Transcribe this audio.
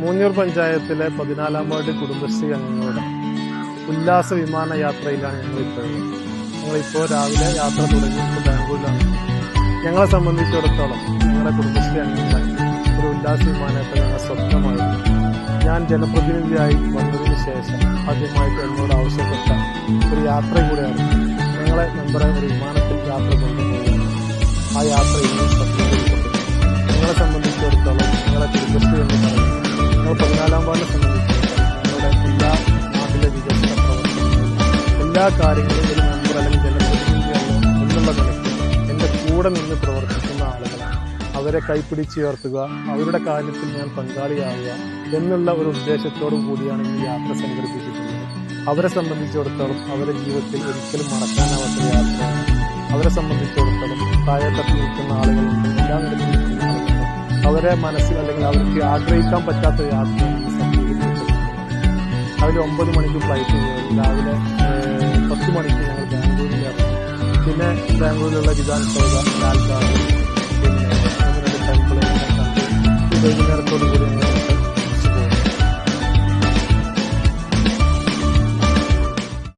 മൂന്നൂർ പഞ്ചായത്തിലെ പതിനാലാം വാർഡ് കുടുംബശ്രീ അംഗങ്ങളുടെ ഉല്ലാസ വിമാന യാത്രയിലാണ് ഞങ്ങൾ ഇപ്പോൾ ഞങ്ങളിപ്പോൾ രാവിലെ യാത്ര തുടങ്ങി ബാംഗ്ലൂരിലാണ്. ഞങ്ങളെ സംബന്ധിച്ചിടത്തോളം ഞങ്ങളുടെ കുടുംബശ്രീ അംഗങ്ങളെ ഒരു ഉല്ലാസ വിമാനത്തെ ഞങ്ങൾ സ്വപ്നമായിരുന്നു ഞാൻ ജനപ്രതിനിധിയായി വന്നതിന് ശേഷം ആദ്യമായിട്ട് എന്നോട് ആവശ്യപ്പെട്ട ഒരു യാത്ര കൂടെയാണ് ഞങ്ങളെ മെമ്പറെ ഒരു വിമാനത്തിൽ എല്ലാ കാര്യങ്ങളും ഒരു മെമ്പർ അല്ലെങ്കിൽ ജനപ്രതിനിധിയാണ് എന്നുള്ള നിലയ്ക്ക് എന്റെ കൂടെ നിന്ന് പ്രവർത്തിക്കുന്ന ആളുകളാണ് അവരെ കൈപ്പിടിച്ചുയർത്തുക അവരുടെ കാര്യത്തിൽ ഞാൻ പങ്കാളിയാവുക എന്നുള്ള ഒരു ഉദ്ദേശത്തോടു കൂടിയാണ് ഈ യാത്ര സംഘടിപ്പിച്ചിട്ടുള്ളത്. അവരെ സംബന്ധിച്ചിടത്തോളം അവരുടെ ജീവിതത്തിൽ ഒരിക്കലും മറക്കാനാവാത്ത യാത്ര അവരെ സംബന്ധിച്ചിടത്തോളം പ്രായത്തിൽ നിൽക്കുന്ന ആളുകളുണ്ട് എല്ലാ ആളുകളുണ്ട് അവരെ മനസ്സിൽ അല്ലെങ്കിൽ അവർക്ക് ആഗ്രഹിക്കാൻ പറ്റാത്ത യാത്ര രാവിലെ ഒമ്പത് മണിക്ക് ഫ്ലൈറ്റ് രാവിലെ ഏഹ്, പത്ത് മണിക്ക് ഞങ്ങൾ ബാംഗ്ലൂരിൽ ഇറങ്ങി പിന്നെ ബാംഗ്ലൂരിലുള്ള വിധാൻ സൗദ ലാൽ ഗാർഡൻ പിന്നെ ഒന്ന് രണ്ട് ടെമ്പിൾ എല്ലാം കണ്ട് ഈ വൈകുന്നേരത്തോടു കൂടി ഞങ്ങൾ